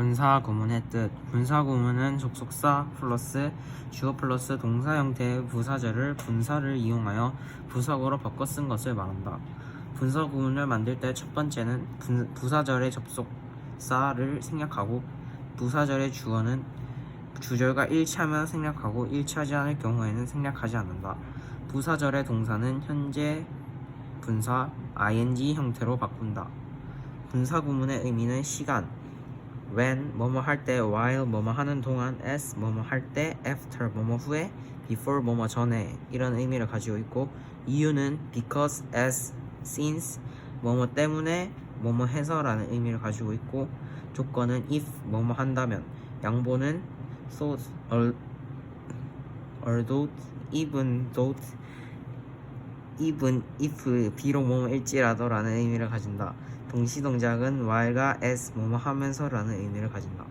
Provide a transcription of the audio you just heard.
분사 구문의 뜻. 분사 구문은 접속사 플러스 주어 플러스 동사 형태의 부사절을 분사를 이용하여 부사구로 바꿔 쓴 것을 말한다. 분사 구문을 만들 때 첫 번째는 분- 부사절의 접속사를 생략하고 부사절의 주어는 주절과 일치하면 생략하고 일치하지 않을 경우에는 생략하지 않는다. 부사절의 동사는 현재 분사 ing 형태로 바꾼다. 분사 구문의 의미는 시간 when 뭐뭐 할 때 while 뭐뭐 하는 동안 as 뭐뭐 할 때 after 뭐뭐 후에 before 뭐뭐 전에 이런 의미를 가지고 있고 이유는 because as since 뭐뭐 때문에 뭐뭐 해서라는 의미를 가지고 있고 조건은 if 뭐뭐 한다면 양보는 so al- although even though even if 비록 뭐뭐일지라도라는 의미를 가진다. 동시 동작은 while과 as 뭐뭐 하면서라는 의미를 가진다.